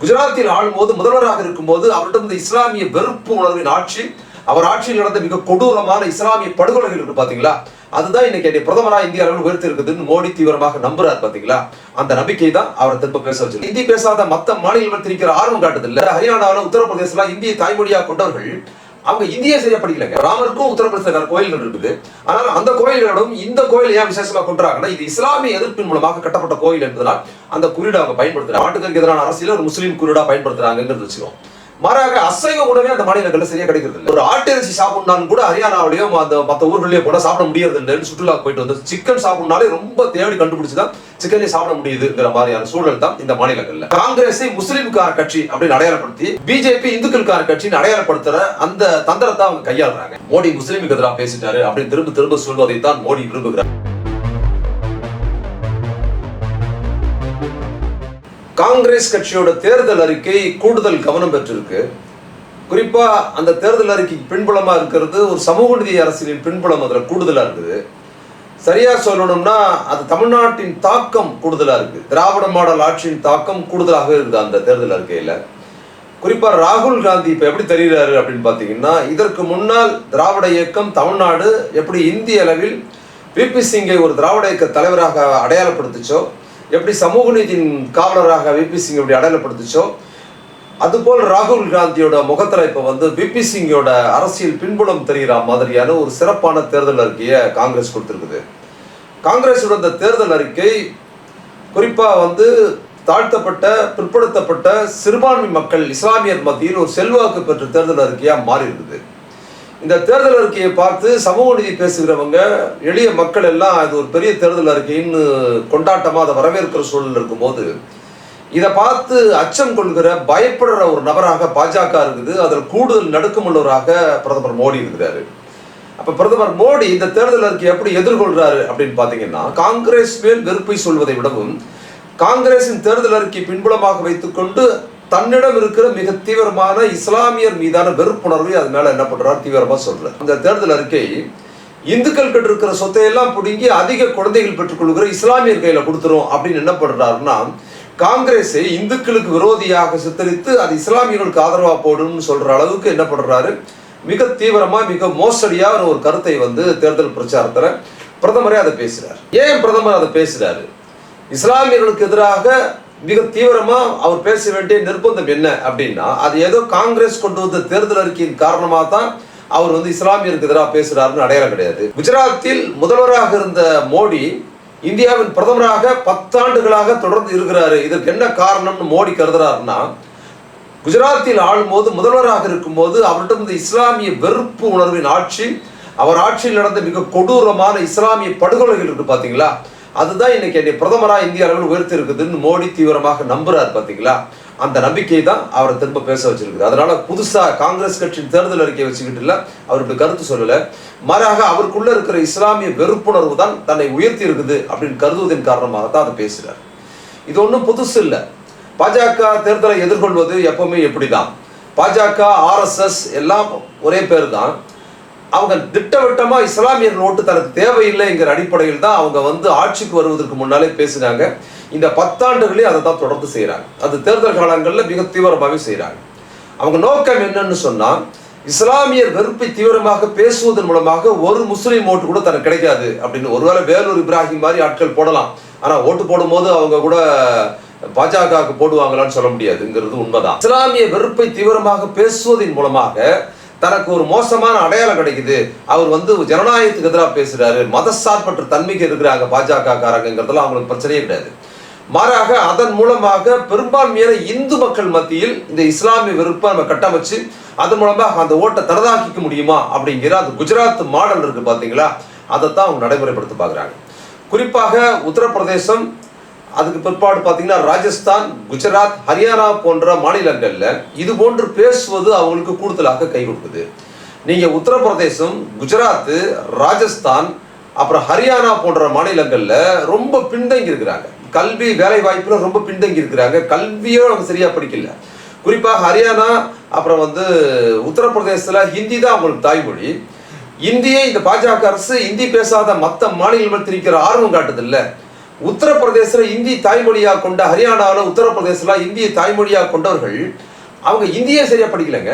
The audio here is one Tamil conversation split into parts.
குஜராத்தில் ஆளும்போது முதல்வராக இருக்கும்போது அவரிடம் இந்த இஸ்லாமிய வெறுப்பு உணர்வின் ஆட்சி அவர் ஆட்சியில் நடந்த மிக கொடூரமான இஸ்லாமிய படுகொலைகள் இருக்கு பாத்தீங்களா? அதுதான் இன்னைக்கு என்னை பிரதமராக இந்திய அளவில் உயர்த்தி இருக்குதுன்னு மோடி தீவிரமாக நம்புறார் பாத்தீங்களா? அந்த நம்பிக்கை தான் அவரை திரும்ப பேச வச்சு இந்தி பேசாத மத்த மாநிலங்கள் திணிக்கிற ஆர்வம் காட்டுது ஹரியானாவில் உத்தரப்பிரதேசல இந்திய தாய்மொழியாக கொண்டவர்கள் அவங்க இந்திய சரியா படிக்கலங்க. ராமருக்கும் உத்தரப்பிரதேச கோயில்கள் இருக்குது. ஆனால் அந்த கோயில்களிடம் இந்த கோயில் ஏன் விசேஷமா கொண்டாங்கன்னா இது இஸ்லாமிய எதிர்ப்பின் மூலமாக கட்டப்பட்ட கோயில் என்பதனால் அந்த குறியீடு அவங்க பயன்படுத்துறாங்க. நாட்டுக்கு எதிரான அரசியல ஒரு முஸ்லீம் குறியீடா பயன்படுத்துறாங்கிறது வச்சுக்கோம் மாறாக அசைவ உணவே அந்த மாநிலங்களில் சரியா கிடைக்கிறது இல்லை ஒரு ஆட்டிறைச்சி சாப்பிடணும்னாலும் கூட ஹரியானாவிலையும் அந்த மற்ற ஊர்களையும் கூட சாப்பிட முடியறது இல்லைன்னு சுற்றுலா போயிட்டு வந்து சிக்கன் சாப்பிடனாலே ரொம்ப தேடி கண்டுபிடிச்சுதான் சிக்கனே சாப்பிட முடியுதுங்கிற மாதிரியான சூழல் தான் இந்த மாநிலங்கள்ல. காங்கிரஸை முஸ்லீம்கார கட்சி அப்படின்னு அடையாளப்படுத்தி பிஜேபி இந்துக்களுக்கான கட்சின்னு அடையாளப்படுத்துற அந்த தந்திரத்தை அவங்க கையாளுறாங்க. மோடி முஸ்லீமுக்கு எதிராக பேசிட்டாரு அப்படின்னு திரும்ப திரும்ப சொல்வதை தான் மோடி விரும்புகிறார். காங்கிரஸ் கட்சியோட தேர்தல் அறிக்கை கூடுதல் கவனம் பெற்றிருக்கு. குறிப்பாக அந்த தேர்தல் அறிக்கைக்கு பின்புலமாக இருக்கிறது ஒரு சமூக நீதி அரசியலின் பின்புலம் அதில் கூடுதலாக இருக்குது. சரியாக சொல்லணும்னா அது தமிழ்நாட்டின் தாக்கம் கூடுதலாக இருக்குது. திராவிட மாடல் ஆட்சியின் தாக்கம் கூடுதலாக இருக்குது அந்த தேர்தல் அறிக்கையில். குறிப்பாக ராகுல் காந்தி இப்போ எப்படி தெரிகிறாரு அப்படின்னு பார்த்தீங்கன்னா இதற்கு முன்னால் திராவிட இயக்கம் தமிழ்நாடு எப்படி இந்திய அளவில் பிபி சிங்கை ஒரு திராவிட இயக்க தலைவராக அடையாளப்படுத்துச்சோ எப்படி சமூக நீதியின் காவலராக விபி சிங் எப்படி அடையாளப்படுத்துச்சோ அதுபோல் ராகுல் காந்தியோட முகத்தில் இப்போ வந்து விபி சிங்கோட அரசியல் பின்புலம் தெரிகிற மாதிரியான ஒரு சிறப்பான தேர்தல் அறிக்கையை காங்கிரஸ் கொடுத்துருக்குது. காங்கிரஸோட இந்த தேர்தல் அறிக்கை குறிப்பாக வந்து தாழ்த்தப்பட்ட பிற்படுத்தப்பட்ட சிறுபான்மை மக்கள் இஸ்லாமியர் மத்தியில் ஒரு செல்வாக்கு பெற்ற தேர்தல் அறிக்கையாக மாறி இருக்குது இந்த தேர்தல் அறிக்கையை பார்த்து சமூக நீதி பேசுகிறவங்க எளிய மக்கள் எல்லாம் இது ஒரு பெரிய தேர்தல் அறிக்கைன்னு கொண்டாட்டமாக அதை வரவேற்கிற சூழல் இருக்கும்போது இதை பார்த்து அச்சம் கொள்கிற பயப்படுற ஒரு நபராக பாஜக இருக்குது. அதில் கூடுதல் நடுக்கமுள்ளவராக பிரதமர் மோடி இருக்கிறாரு. அப்போ பிரதமர் மோடி இந்த தேர்தல் அறிக்கை எப்படி எதிர்கொள்கிறாரு அப்படின்னு பார்த்தீங்கன்னா காங்கிரஸ் மேல் வெறுப்பை சொல்வதை விடவும் காங்கிரசின் தேர்தல் அறிக்கை பின்புலமாக வைத்துக்கொண்டு தன்னிடம் இருக்கிற மிக தீவிரமான இஸ்லாமியர் மீதான வெறுப்புணர்வை அது மேல என்ன பண்றாரு? தீவிரமா சொல்றாரு. அந்த தேர்தல் அறிக்கை இந்துக்கள் கிட்ட இருக்கிற சொத்தையெல்லாம் பிடுங்கி அதிக குழந்தைகள் பெற்றுக்கொள்கிற இஸ்லாமியர் கையில கொடுத்துரும் அப்படின்னு என்ன பண்றாருன்னா காங்கிரஸை இந்துக்களுக்கு விரோதியாக சித்தரித்து அது இஸ்லாமியர்களுக்கு ஆதரவா போடும்னு சொல்ற அளவுக்கு என்ன பண்றாரு? மிக தீவிரமா மிக மோசடியான ஒரு கருத்தை வந்து தேர்தல் பிரச்சாரத்துல பிரதமரே அதை பேசுறாரு. ஏன் பிரதமர் அதை பேசுறாரு? இஸ்லாமியர்களுக்கு எதிராக மிக தீவிரமா அவர் பேச வேண்டிய நிர்பந்தம் என்ன அப்படின்னா அது ஏதோ காங்கிரஸ் கொண்டு வந்த தேர்தல் அறிக்கையின் காரணமாக தான் அவர் வந்து இஸ்லாமியருக்கு எதிராக பேசுறாருன்னு அடையாளம் கிடையாது. குஜராத்தில் முதல்வராக இருந்த மோடி இந்தியாவின் பிரதமராக பத்தாண்டுகளாக தொடர்ந்து இருக்கிறாரு. இதற்கு என்ன காரணம்னு மோடி கருதுறாருன்னா குஜராத்தில் ஆளும்போது முதல்வராக இருக்கும்போது அவர்கிட்ட இருந்த இஸ்லாமிய வெறுப்பு உணர்வின் ஆட்சி அவர் ஆட்சியில் நடந்த மிக கொடூரமான இஸ்லாமிய படுகொலைகள் இருக்கு பாத்தீங்களா? அதுதான் இன்னைக்கு என்னை பிரதமராக இந்திய அளவில் உயர்த்தி இருக்குதுன்னு மோடி தீவிரமாக நம்புறார் பார்த்தீங்களா அந்த நம்பிக்கை தான் அவரை திரும்ப பேச வச்சிருக்குது. அதனால புதுசா காங்கிரஸ் கட்சியின் தேர்தல் அறிக்கை வச்சுக்கிட்டு இல்ல அவர் இப்படி கருத்து சொல்லல. மாறாக அவருக்குள்ள இருக்கிற இஸ்லாமிய வெறுப்புணர்வு தான் தன்னை உயர்த்தி இருக்குது அப்படின்னு கருதுவதன் காரணமாக தான் அதை பேசுகிறார் இது ஒன்றும் புதுசு இல்லை. பாஜக தேர்தலை எதிர்கொள்வது எப்பவுமே எப்படிதான்? பாஜக ஆர்எஸ்எஸ் எல்லாம் ஒரே பேர் தான் அவங்க திட்டவட்டமாக இஸ்லாமியர்கள் ஓட்டு தனக்கு தேவையில்லைங்கிற அடிப்படையில் தான் அவங்க வந்து ஆட்சிக்கு வருவதற்கு முன்னாலே பேசினாங்க. இந்த பத்தாண்டுகளே அதை தான் தொடர்ந்து செய்கிறாங்க அது தேர்தல் காலங்களில் மிக தீவிரமாகவே செய்கிறாங்க அவங்க நோக்கம் என்னன்னு சொன்னால் இஸ்லாமியர் வெறுப்பை தீவிரமாக பேசுவதன் மூலமாக ஒரு முஸ்லீம் ஓட்டு கூட தனக்கு கிடைக்காது அப்படின்னு. ஒருவேளை வேலூர் இப்ராஹிம் மாதிரி ஆட்கள் போடலாம். ஆனால் ஓட்டு போடும்போது அவங்க கூட பாஜகவுக்கு போடுவாங்களான்னு சொல்ல முடியாதுங்கிறது உண்மைதான். இஸ்லாமிய வெறுப்பை தீவிரமாக பேசுவதன் மூலமாக தனக்கு ஒரு மோசமான அடையாளம் கிடைக்குது. அவர் வந்து ஜனநாயகத்துக்கு எதிராக பேசுறாரு. மதசார்பற்ற தன்மைக்கு இருக்கிறாங்க பாஜக காரங்கிறதுலாம் அவங்களுக்கு பிரச்சனையே கிடையாது. மாறாக அதன் மூலமாக பெரும்பான்மையான இந்து மக்கள் மத்தியில் இந்த இஸ்லாமிய வெறுப்பை நம்ம கட்டமைச்சு அதன் மூலமாக அந்த ஓட்டை தரதாக்கிக்க முடியுமா அப்படிங்கிற அந்த குஜராத் மாடல் இருக்கு பாத்தீங்களா? தான் அவங்க நடைமுறைப்படுத்த பார்க்குறாங்க. குறிப்பாக உத்தரப்பிரதேசம் அதுக்கு பிற்பாடு பார்த்தீங்கன்னா ராஜஸ்தான் குஜராத் ஹரியானா போன்ற மாநிலங்களில் இது போன்று பேசுவது அவங்களுக்கு கூடுதலாக கை கொடுக்குது. நீங்கள் உத்தரப்பிரதேசம் குஜராத் ராஜஸ்தான் அப்புறம் ஹரியானா போன்ற மாநிலங்களில் ரொம்ப பின்தங்கி இருக்கிறாங்க. கல்வி வேலை வாய்ப்பில் ரொம்ப பின்தங்கி இருக்கிறாங்க. கல்வியோ அவங்க சரியா படிக்கல. குறிப்பாக ஹரியானா அப்புறம் வந்து உத்தரப்பிரதேசத்தில் ஹிந்தி தான் அவங்களுக்கு தாய்மொழி. இந்தியை இந்த பாஜக அரசு இந்தி பேசாத மற்ற மாநிலங்கள் திணிக்கிற ஆர்வம் காட்டுதில்லை உத்தரப்பிரதேசத்தில் இந்தி தாய்மொழியாக கொண்ட ஹரியானாவில் உத்தரப்பிரதேசத்தில் இந்திய தாய்மொழியாக கொண்டவர்கள் அவங்க இந்தியே சரியாக படிக்கலைங்க.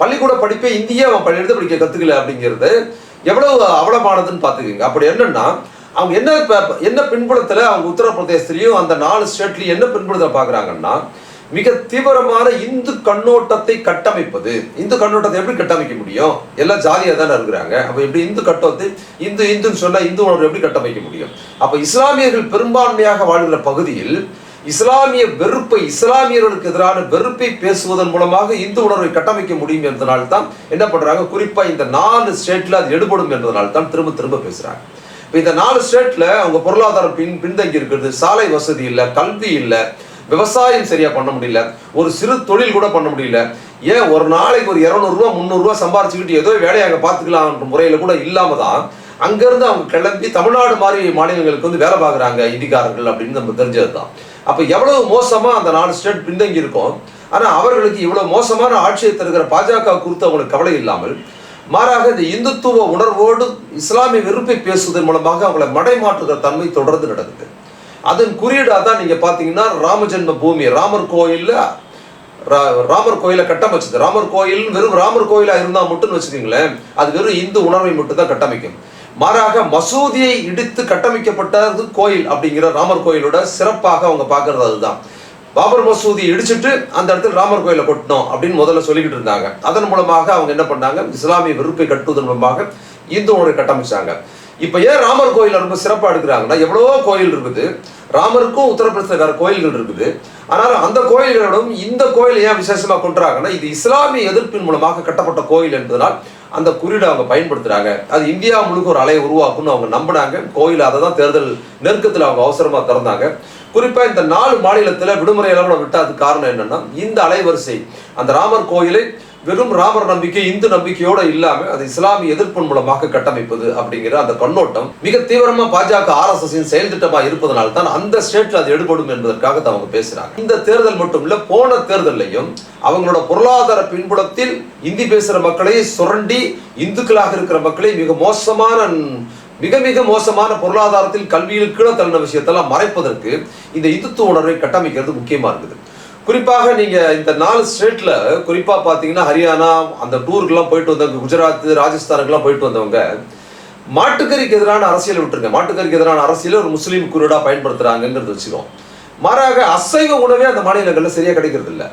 பள்ளிக்கூட படிப்பே இந்தியே அவன் பள்ளி எழுத படிக்க கற்றுக்கல அப்படிங்கிறது எவ்வளவு அவலமானதுன்னு பார்த்துக்கோங்க. அப்படி என்னன்னா அவங்க என்ன என்ன பின்புலத்தில் அவங்க உத்தரப்பிரதேசத்துலேயும் அந்த நாலு ஸ்டேட்லேயும் என்ன பின்புலத்தை பார்க்குறாங்கன்னா மிக தீவிரமான இந்து கண்ணோட்டத்தை கட்டமைப்பது. இந்து கண்ணோட்டத்தை எப்படி கட்டமைக்க முடியும்? எல்லாம் ஜாதியாக தானே இருக்கிறாங்க. அப்போ எப்படி இந்து கட்டத்தை இந்து இந்துன்னு சொன்னால் இந்து உணர்வு எப்படி கட்டமைக்க முடியும்? அப்போ இஸ்லாமியர்கள் பெரும்பான்மையாக வாழ்கிற பகுதியில் இஸ்லாமிய வெறுப்பை இஸ்லாமியர்களுக்கு எதிரான வெறுப்பை பேசுவதன் மூலமாக இந்து உணர்வை கட்டமைக்க முடியும் என்பதனால் தான் என்ன பண்றாங்க? குறிப்பா இந்த நாலு ஸ்டேட்ல அது எடுபடும் என்பதனால் தான் திரும்ப திரும்ப பேசுறாங்க. இப்போ இந்த நாலு ஸ்டேட்ல அவங்க பொருளாதாரம் பின் பின்தங்கி இருக்கிறது. சாலை வசதி இல்லை கல்வி இல்லை விவசாயம் சரியா பண்ண முடியல. ஒரு சிறு தொழில் கூட பண்ண முடியல. ஏன் ஒரு நாளைக்கு ஒரு இரநூறுவா முந்நூறுரூவா சம்பாரிச்சுக்கிட்டு ஏதோ வேலையை அங்கே பார்த்துக்கலாம்ன்ற முறையில் கூட இல்லாம தான் அங்கேருந்து அவங்க கிளம்பி தமிழ்நாடு மாதிரி மாநிலங்களுக்கு வந்து வேலை பார்க்குறாங்க இந்திக்காரர்கள் அப்படின்னு நம்ம தெரிஞ்சது தான். அப்போ எவ்வளவு மோசமாக அந்த நாலு ஸ்டேட் பின்தங்கி இருக்கும். ஆனால் அவர்களுக்கு இவ்வளோ மோசமான ஆட்சியை தருகிற பாஜக குறித்து அவங்களுக்கு கவலை இல்லாமல் மாறாக இந்த இந்துத்துவ உணர்வோடு இஸ்லாமிய வெறுப்பை பேசுவதன் மூலமாக அவங்களை மடைமாற்றுகிற தன்மை தொடர்ந்து நடக்குது. அதன் குறியீடாக தான் நீங்கள் பார்த்தீங்கன்னா ராமஜென்ம பூமி. ராமர் கோயிலில் ரா- ராமர் கோயிலை கட்டமைச்சது. ராமர் கோயில் வெறும் ராமர் கோயிலாக இருந்தால் மட்டும் வச்சுக்கோங்களேன் அது வெறும் இந்து உணர்வை மட்டும் தான் கட்டமைக்கும். மாறாக மசூதியை இடித்து கட்டமைக்கப்பட்டது கோயில் அப்படிங்கிற ராமர் கோயிலோட சிறப்பாக அவங்க பார்க்கறது அதுதான். பாபர் மசூதி இடிச்சிட்டு அந்த இடத்துல ராமர் கோயிலை கொட்டணும் அப்படின்னு முதல்ல சொல்லிக்கிட்டு இருந்தாங்க. அதன் மூலமாக அவங்க என்ன பண்ணாங்க? இஸ்லாமிய வெறுப்பை கட்டுவதன் மூலமாக இந்து உணர்வை கட்டமைச்சாங்க. இப்போ ஏன் ராமர் கோயில் ரொம்ப சிறப்பாக எடுக்கிறாங்கன்னா எவ்வளவோ கோயில் இருக்குது. ராமருக்கும் உத்தரப்பிரதேசக்கார கோயில்கள் இருக்குது. ஆனால் அந்த கோயில்களிடம் இந்த கோயில் ஏன் விசேஷமாக கொண்டுறாங்கன்னா இது இஸ்லாமிய எதிர்ப்பின் மூலமாக கட்டப்பட்ட கோயில் என்பதனால் அந்த குறியீடு அவங்க பயன்படுத்துகிறாங்க அது இந்தியா முழுக்க ஒரு அலையை உருவாக்கும்னு அவங்க நம்பினாங்க. கோயில் அதை தான் தேர்தல் நெருக்கத்தில் அவங்க அவசரமாக திறந்தாங்க. குறிப்பாக இந்த நாலு மாநிலத்தில் விடுமுறை அளவுல விட்டது காரணம் என்னென்னா இந்த அலைவரிசை அந்த ராமர் கோயிலை வெறும் ராமர் நம்பிக்கை இந்து நம்பிக்கையோட இல்லாம அது இஸ்லாமிய எதிர்ப்பின் மூலமாக கட்டமைப்பது அப்படிங்கிற அந்த கண்ணோட்டம் மிக தீவிரமா பாஜக ஆர்எஸ்எஸ் செயல் திட்டமா இருப்பதனால தான் அந்த ஸ்டேட்ல அது எடுபடும் என்பதற்காக தான் அவங்க பேசுறாங்க. இந்த தேர்தல் மட்டும் இல்ல போன தேர்தலையும் அவங்களோட பொருளாதார பின்புலத்தில் இந்தி பேசுற மக்களை சுரண்டி இந்துக்களாக இருக்கிற மக்களை மிக மோசமான மிக மிக மோசமான பொருளாதாரத்தில் கல்வியில் கீழே தள்ளின விஷயத்தெல்லாம் மறைப்பதற்கு இந்த இந்துத்துவ உணர்வை கட்டமைக்கிறது முக்கியமா இருக்குது. குறிப்பாக நீங்கள் இந்த நாலு ஸ்டேட்டில் குறிப்பாக பார்த்தீங்கன்னா ஹரியானா அந்த டூருக்குலாம் போயிட்டு வந்தவங்க குஜராத் ராஜஸ்தானுக்குலாம் போயிட்டு வந்தவங்க மாட்டுக்கறிக்கு எதிரான அரசியல் விட்டுருங்க. மாட்டுக்கறிக்கு எதிரான அரசியல் ஒரு முஸ்லீம் குருடாக பயன்படுத்துகிறாங்கிறது வச்சுக்கோ. மாறாக அசைவ உணவே அந்த மாநிலங்களில் சரியாக கிடைக்கிறது இல்லை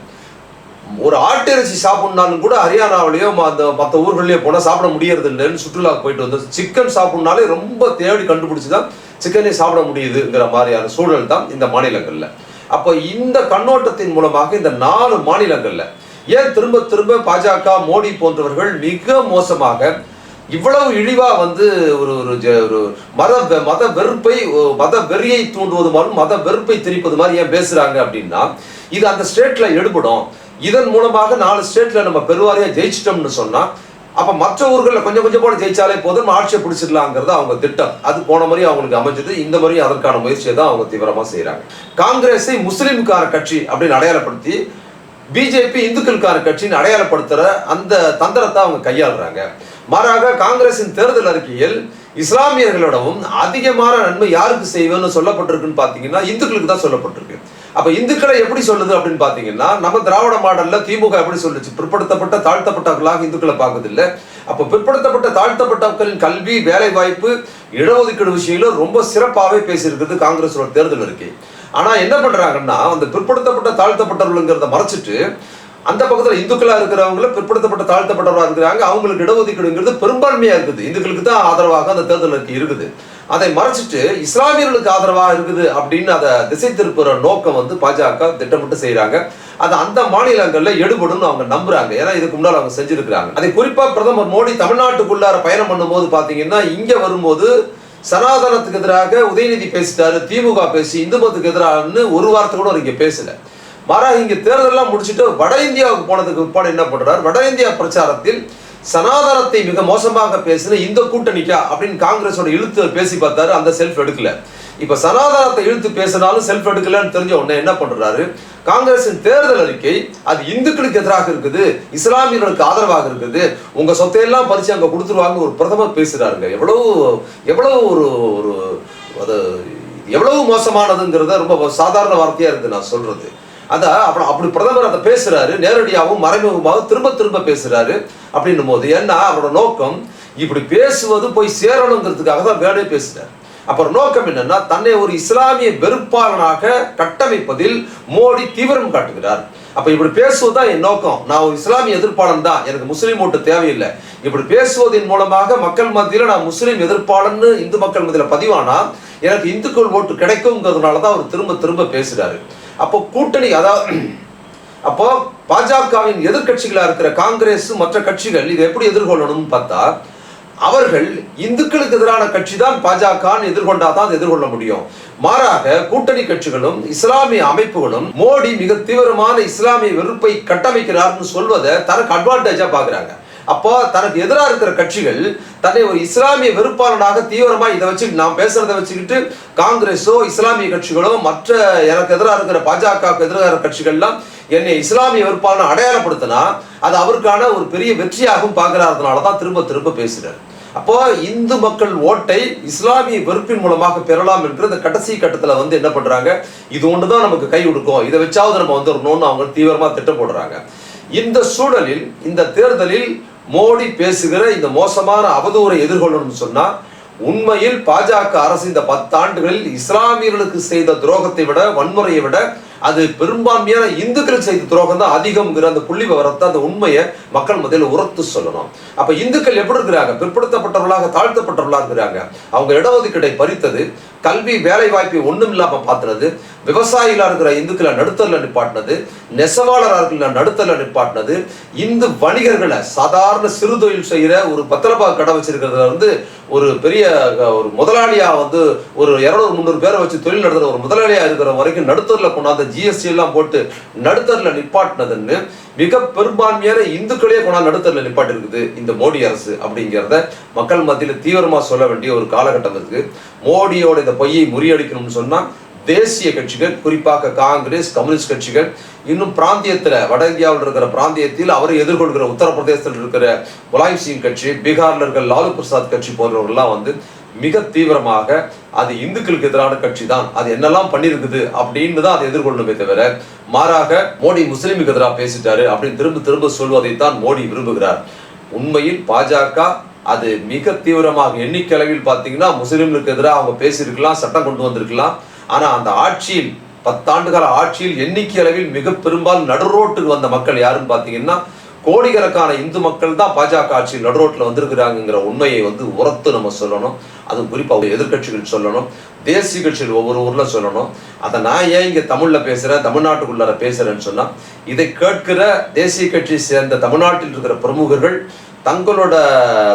ஒரு ஆட்டிறைச்சி சாப்பிட்னாலும் கூட ஹரியானாவிலேயோ ம- அந்த மற்ற ஊர்கள்லயோ போனால் சாப்பிட முடியறது இல்லைன்னு சுற்றுலா போயிட்டு வந்து சிக்கன் சாப்பிட்னாலே ரொம்ப தேடி கண்டுபிடிச்சி தான் சிக்கனே சாப்பிட முடியுதுங்கிற மாதிரியான சூழல் தான் இந்த மாநிலங்களில். அப்போ இந்த கண்ணோட்டத்தின் மூலமாக இந்த நாலு மாநிலங்கள்ல ஏன் திரும்ப திரும்ப பாஜக மோடி போன்றவர்கள் மிக மோசமாக இவ்வளவு இழிவா வந்து ஒரு ஒரு மத வெ- மத வெறுப்பை மத வெறியை தூண்டுவது மாதிரி மத வெறுப்பை திரிப்பது மாதிரி ஏன் பேசுறாங்க அப்படின்னா இது அந்த ஸ்டேட்ல எடுபடும். இதன் மூலமாக நாலு ஸ்டேட்ல நம்ம பெருவாரியா ஜெயிச்சிட்டோம்னு சொன்னா அப்ப மற்ற ஊர்களில் கொஞ்சம் கொஞ்சம் போல ஜெயிச்சாலே போதும் ஆட்சியை பிடிச்சிடலாங்கிறது அவங்க திட்டம். அது போன முறையும் அவங்களுக்கு அமைஞ்சது இந்த முறையும் அதற்கான முயற்சியை தான் அவங்க தீவிரமா செய்கிறாங்க காங்கிரஸை முஸ்லிம்கார கட்சி அப்படின்னு அடையாளப்படுத்தி பிஜேபி இந்துக்களுக்கான கட்சின்னு அடையாளப்படுத்துற அந்த தந்திரத்தை அவங்க கையாளுறாங்க. மாறாக காங்கிரசின் தேர்தல் அறிக்கையில் இஸ்லாமியர்களிடமும் அதிகமான நன்மை யாருக்கு செய்வேன்னு சொல்லப்பட்டிருக்குன்னு பாத்தீங்கன்னா இந்துக்களுக்கு தான் சொல்லப்பட்டிருக்கு. அப்ப இந்துக்களை எப்படி சொல்லுது அப்படின்னு பாத்தீங்கன்னா நம்ம திராவிட மாடல்ல திமுக எப்படி சொல்லுச்சு? பிற்படுத்தப்பட்ட தாழ்த்தப்பட்டவர்களாக இந்துக்களை பார்க்குது இல்ல அப்ப பிற்படுத்தப்பட்ட தாழ்த்தப்பட்டவர்களின் கல்வி வேலை வாய்ப்பு இடஒதுக்கீடு விஷயங்களும் ரொம்ப சிறப்பாகவே பேசியிருக்கிறது காங்கிரஸோட தேர்தல் அறிக்கை. ஆனா என்ன பண்றாங்கன்னா அந்த பிற்படுத்தப்பட்ட தாழ்த்தப்பட்டவர்கள்ங்கிறத மறைச்சிட்டு அந்த பக்கத்தில் இந்துக்களாக இருக்கிறவங்கள பிற்படுத்தப்பட்ட தாழ்த்தப்பட்டவராக இருக்கிறாங்க. அவங்களுக்கு இடஒதுக்கீடுங்கிறது பெரும்பான்மையாக இருக்குது. இந்துக்களுக்கு தான் ஆதரவாக அந்த தேர்தல் இருக்குது. அதை மறைச்சிட்டு இஸ்லாமியர்களுக்கு ஆதரவாக இருக்குது அப்படின்னு அதை திசை திருப்புற நோக்கம் வந்து பாஜக திட்டமிட்டு செய்கிறாங்க அது அந்த மாநிலங்களில் எடுபடும்னு அவங்க நம்புறாங்க. ஏன்னா இதுக்கு முன்னால் அவங்க செஞ்சிருக்கிறாங்க. அதை குறிப்பாக பிரதமர் மோடி தமிழ்நாட்டுக்குள்ளார பயணம் பண்ணும்போது பார்த்தீங்கன்னா இங்கே வரும்போது சனாதனத்துக்கு எதிராக உதயநிதி பேசிட்டாரு திமுக பேசி இந்து மதத்துக்கு எதிராகன்னு ஒரு வார்த்தை கூட அவர் இங்கே பேசலை. மாறாக இங்க தேர்தலெல்லாம் முடிச்சுட்டு வட இந்தியாவுக்கு போனதுக்கு பிற்பாடு என்ன பண்றாரு? வட இந்தியா பிரச்சாரத்தில் சனாதனத்தை மிக மோசமாக பேசின இந்த கூட்டணிக்கா அப்படின்னு காங்கிரஸோட இழுத்து பேசி பார்த்தாரு அந்த செல்ஃப் எடுக்கல. இப்ப சனாதனத்தை இழுத்து பேசினாலும் செல்ஃப் எடுக்கலன்னு தெரிஞ்ச உடனே என்ன பண்றாரு? காங்கிரசின் தேர்தல் அறிக்கை அது இந்துக்களுக்கு எதிராக இருக்குது இஸ்லாமியர்களுக்கு ஆதரவாக இருக்குது உங்க சொத்தையெல்லாம் பறிச்சு அங்க கொடுத்துருவாங்க ஒரு பிரதமர் பேசுறாருங்க. எவ்வளவு எவ்வளவு ஒரு ஒரு அது எவ்வளவு மோசமானதுங்கிறத ரொம்ப சாதாரண வார்த்தையா இருக்கு நான் சொல்றது. அதான் அப்புறம் அப்படி பிரதமர் அதை பேசுறாரு நேரடியாகவும் மறைமுகமாகவும் திரும்ப திரும்ப பேசுறாரு அப்படின்னும் போது ஏன்னா அவரோட நோக்கம்? இப்படி பேசுவது போய் சேரணுங்கிறதுக்காக தான் வேலையை பேசுறாரு அப்புறம் நோக்கம் என்னன்னா தன்னை ஒரு இஸ்லாமிய வெறுப்பாளனாக கட்டமைப்பதில் மோடி தீவிரம் காட்டுகிறார். அப்ப இப்படி பேசுவதுதான் என் நோக்கம். நான் ஒரு இஸ்லாமிய எதிர்ப்பாளன் தான். எனக்கு முஸ்லீம் ஓட்டு தேவையில்லை. இப்படி பேசுவதன் மூலமாக மக்கள் மத்தியில நான் முஸ்லீம் எதிர்ப்பாளன்னு இந்து மக்கள் மத்தியில பதிவானா எனக்கு இந்துக்கள் ஓட்டு கிடைக்குங்கிறதுனால தான் அவர் திரும்ப திரும்ப பேசுறாரு. அப்போ கூட்டணி அதாவது அப்போ பாஜகவின் எதிர்கட்சிகளாக இருக்கிற காங்கிரஸ் மற்ற கட்சிகள் இதை எப்படி எதிர்கொள்ளணும்னு பார்த்தா அவர்கள் இந்துக்களுக்கு எதிரான கட்சி தான் பாஜக எதிர்கொண்டாதான் அதை எதிர்கொள்ள முடியும். மாறாக கூட்டணி கட்சிகளும் இஸ்லாமிய அமைப்புகளும் மோடி மிக தீவிரமான இஸ்லாமிய வெறுப்பை கட்டமைக்கிறார்னு சொல்வதை தனக்கு அட்வான்டேஜா பாக்குறாங்க அப்போ தனக்கு எதிராக இருக்கிற கட்சிகள் தன்னை ஒரு இஸ்லாமிய வெறுப்பாளனாக தீவிரமா இதை வச்சு நான் பேசுறதை வச்சுக்கிட்டு காங்கிரஸோ இஸ்லாமிய கட்சிகளோ மற்ற எனக்கு எதிராக இருக்கிற பாஜகவுக்கு எதிராக இருக்கிற கட்சிகள்லாம் என்னை இஸ்லாமிய வெறுப்பாளனை அடையாளப்படுத்தினா அது அவருக்கான ஒரு பெரிய வெற்றியாகவும் பார்க்கறதுனால தான் திரும்ப திரும்ப பேசுறாரு. அப்போ இந்து மக்கள் ஓட்டை இஸ்லாமிய வெறுப்பின் மூலமாக பெறலாம் என்று இந்த கடைசி கட்டத்துல வந்து என்ன பண்றாங்க? இது ஒண்ணுதான் நமக்கு கை கொடுக்கும். இதை வச்சாவது நம்ம வந்துடணும்னு அவங்க தீவிரமா திட்டம் போடுறாங்க இந்த சூழலில் இந்த தேர்தலில் மோடி பேசுகிற இந்த மோசமான அவதூறை எதிர்கொள்ளணும்னு சொன்னா உண்மையில் பாஜக அரசு இந்த பத்தாண்டுகளில் இஸ்லாமியர்களுக்கு செய்த துரோகத்தை விட வன்முறையை விட அது பெரும்பான்மையான இந்துக்கள் செய்த துரோகம் தான் அதிகம்ங்கிற அந்த புள்ளி விவரத்தை அந்த உண்மையை மக்கள் மத்தியில் உரத்து சொல்லணும். அப்ப இந்துக்கள் எப்படி இருக்கிறாங்க? பிற்படுத்தப்பட்டவர்களாக தாழ்த்தப்பட்டவர்களாக இருக்கிறாங்க அவங்க இடஒதுக்கீடை பறித்தது கல்வி வேலை வாய்ப்பை ஒன்றும் இல்லாமல் பார்த்துனது விவசாயிகளாக இருக்கிற இந்துக்களை நடுத்தரில் நிப்பாட்டினது நெசவாளராக இருக்கிற நடுத்தரில் நிப்பாட்டினது இந்து வணிகர்களை சாதாரண சிறு தொழில் செய்கிற ஒரு பத்திரப்பா கடை வச்சிருக்கிறதுல வந்து ஒரு பெரிய ஒரு முதலாளியா வந்து ஒரு இரநூறு முந்நூறு பேரை வச்சு தொழில் நடத்துகிற ஒரு முதலாளியா இருக்கிற வரைக்கும் நடுத்தரில் கொண்டாந்து ஜிஎஸ்டி எல்லாம் போட்டு நடுத்தரில் நிப்பாட்டினதுன்னு மிக பெரும்பான்மையான இந்துக்களே கொண்டாந்து நடுத்தரில் நிப்பாட்டி இருக்குது இந்த மோடி அரசு அப்படிங்கிறத மக்கள் மத்தியில் தீவிரமா சொல்ல வேண்டிய ஒரு காலகட்டம் இருக்கு. மோடியோட இந்த பொய்யை முறியடிக்கணும்னு சொன்னா தேசிய கட்சிகள் குறிப்பாக காங்கிரஸ் கம்யூனிஸ்ட் கட்சிகள் இன்னும் பிராந்தியத்துல வட இந்தியாவில் இருக்கிற பிராந்தியத்தில் அவரை எதிர்கொள்கிற உத்தரப்பிரதேசத்தில் இருக்கிற முலாயம் சிங் கட்சி பீகாரில் இருக்கிற லாலு பிரசாத் கட்சி போன்றவர்கள்லாம் வந்து மிக தீவிரமாக அது இந்துக்களுக்கு எதிரான கட்சி தான் அது என்னெல்லாம் பண்ணியிருக்குது அப்படின்னு தான் அதை எதிர்கொள்ளணுமே தவிர மாறாக மோடி முஸ்லீமுக்கு எதிராக பேசிட்டாரு அப்படின்னு திரும்ப திரும்ப சொல்வதைத்தான் மோடி விரும்புகிறார். உண்மையில் பாஜக அது மிக தீவிரமாக எண்ணிக்கையில் பார்த்தீங்கன்னா முஸ்லீம்களுக்கு எதிராக அவங்க பேசியிருக்கலாம் சட்டம் கொண்டு வந்திருக்கலாம். ஆனா அந்த ஆட்சியில் பத்தாண்டு கால ஆட்சியில் எண்ணிக்கை அளவில் மிக பெரும்பாலும் நடுரோட்டுக்கு வந்த மக்கள் யாருன்னு பார்த்தீங்கன்னா கோடிக்கணக்கான இந்து மக்கள் தான் பாஜக ஆட்சி நடுரோட்டில் வந்திருக்கிறாங்கிற உண்மையை வந்து உரத்து நம்ம சொல்லணும். அது குறிப்பாக எதிர்கட்சிகள் சொல்லணும். தேசிய கட்சிகள் ஒவ்வொரு ஊரில் சொல்லணும். அதை நான் ஏன் இங்கே தமிழில் பேசுகிறேன் தமிழ்நாட்டுக்குள்ளார பேசுகிறேன்னு சொன்னால் இதை கேட்கிற தேசிய கட்சியை சேர்ந்த தமிழ்நாட்டில் இருக்கிற பிரமுகர்கள் தங்களோட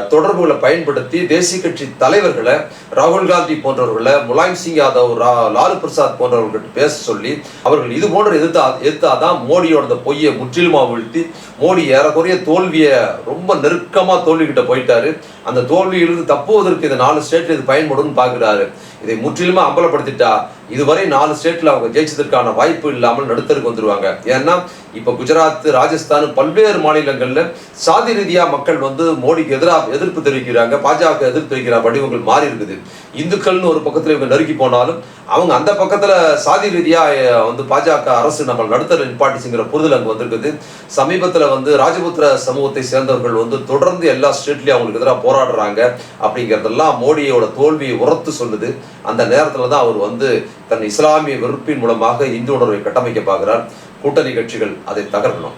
தொடர்புகளை பயன்படுத்தி தேசிய கட்சி தலைவர்களை ராகுல் காந்தி போன்றவர்களை முலாயம் சிங் யாதவ் ரா- லாலு பிரசாத் போன்றவர்கிட்ட பேச சொல்லி அவர்கள் இது போன்ற எதிர்த்தா எதிர்த்தாதான் மோடியோட பொய்யை முற்றிலுமா வீழ்த்தி மோடி ஏறக்குறைய தோல்வியை ரொம்ப நெருக்கமாக தோல்விக்கிட்ட போயிட்டாரு. அந்த தோல்வியிலிருந்து தப்புவதற்கு இந்த நாலு ஸ்டேட்ல இது பயன்படும்னு பார்க்குறாரு. இதை முற்றிலுமா அம்பலப்படுத்திட்டா? இதுவரை நாலு ஸ்டேட்ல அவங்க ஜெயிச்சதற்கான வாய்ப்பு இல்லாமல் நடுத்தருக்கு வந்துருவாங்க. ஏன்னா இப்ப குஜராத் ராஜஸ்தான் பல்வேறு மாநிலங்கள்ல சாதி ரீதியா மக்கள் வந்து மோடிக்கு எதிராக எதிர்ப்பு தெரிவிக்கிறாங்க. பாஜக எதிர்ப்பு தெரிவிக்கிற வடிவங்கள் மாறி இருக்குது. இந்துக்கள்னு ஒரு பக்கத்துல இவங்க நெருக்கி போனாலும் அவங்க அந்த பக்கத்துல சாதி ரீதியா வந்து பாஜக அரசு நம்ம நடுத்தர நிப்பாட்டிச்சுங்கிற புரிதல் அங்க வந்திருக்குது. சமீபத்துல வந்து ராஜபுத்திர சமூகத்தை சேர்ந்தவர்கள் வந்து தொடர்ந்து எல்லா ஸ்டேட்லயும் அவங்களுக்கு எதிராக போராடுறாங்க. அப்படிங்கறதெல்லாம் மோடியோட தோல்வியை உரத்து சொல்லுது. அந்த நேரத்துல தான் அவர் வந்து தன் இஸ்லாமிய வெறுப்பின் மூலமாக இந்து உணர்வை கட்டமைக்க பார்க்கிறார். கூட்டணி கட்சிகள் அதை தகர்க்கணும்.